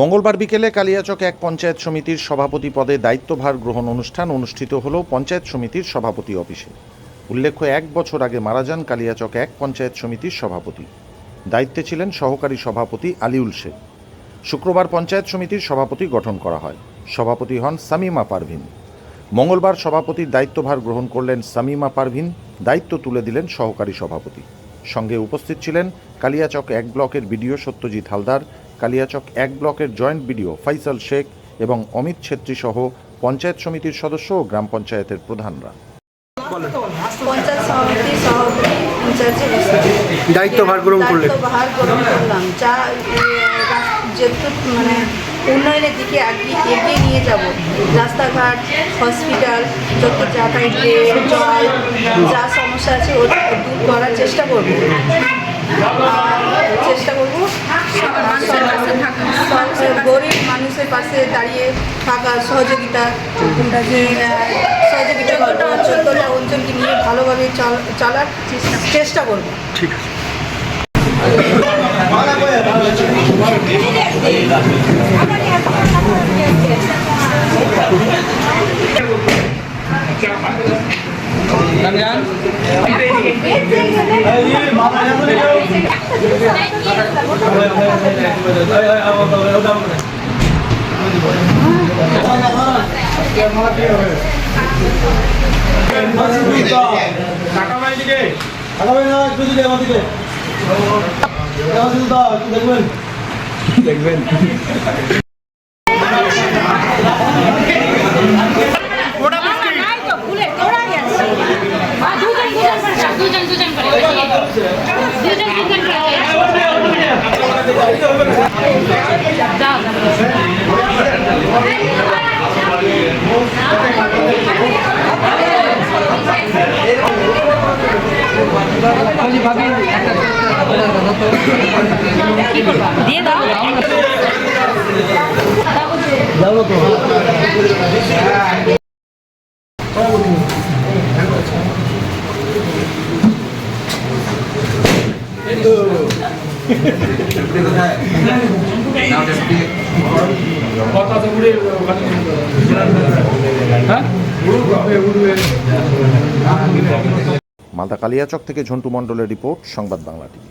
মঙ্গলবার বিকেলে কালিয়াচক এক পঞ্চায়েত সমিতির সভাপতি পদে দায়িত্বভার গ্রহণ অনুষ্ঠান অনুষ্ঠিত হল পঞ্চায়েত সমিতির সভাপতি অফিসে। উল্লেখ্য, এক বছর আগে মারা যান কালিয়াচক এক পঞ্চায়েত সমিতির সভাপতি। দায়িত্বে ছিলেন সহকারী সভাপতি আলিউল শেখ। শুক্রবার পঞ্চায়েত সমিতির সভাপতি গঠন করা হয়। সভাপতি হন সামিমা পারভিন। মঙ্গলবার সভাপতির দায়িত্বভার গ্রহণ করলেন সামিমা পারভিন। দায়িত্ব তুলে দিলেন সহকারী সভাপতি। সঙ্গে উপস্থিত ছিলেন কালিয়াচক এক ব্লকের বিডিও সত্যজিৎ হালদার কালিয়াচক এক ব্লকের জয়েন্ট বিডিও ফাইসাল শেখ এবং অমিত ছেত্রী সহ পঞ্চায়েত সমিতির সদস্য ও গ্রাম পঞ্চায়েতের প্রধানরা। দায়িত্বভার গ্রহণ করলেন। মানে উন্নয়নের দিকে এগিয়ে এগিয়ে নিয়ে যাব রাস্তাঘাট হসপিটাল যত যাতায়াতের জল যা সমস্যা আছে ও দূর করার চেষ্টা করব। চেষ্টা করব গরিব মানুষের পাশে দাঁড়িয়ে থাকার সহযোগিতা সহযোগিতা চোদ্দটা অঞ্চলকে নিয়ে ভালোভাবে চল- চলার চেষ্টা করব ঠিক আছে আগামী দেখবেন। দিয়ে দাও। দাও তো। মালদা কালিয়াচক থেকে ঝন্টু মণ্ডলের report Sangbad Bangla TV.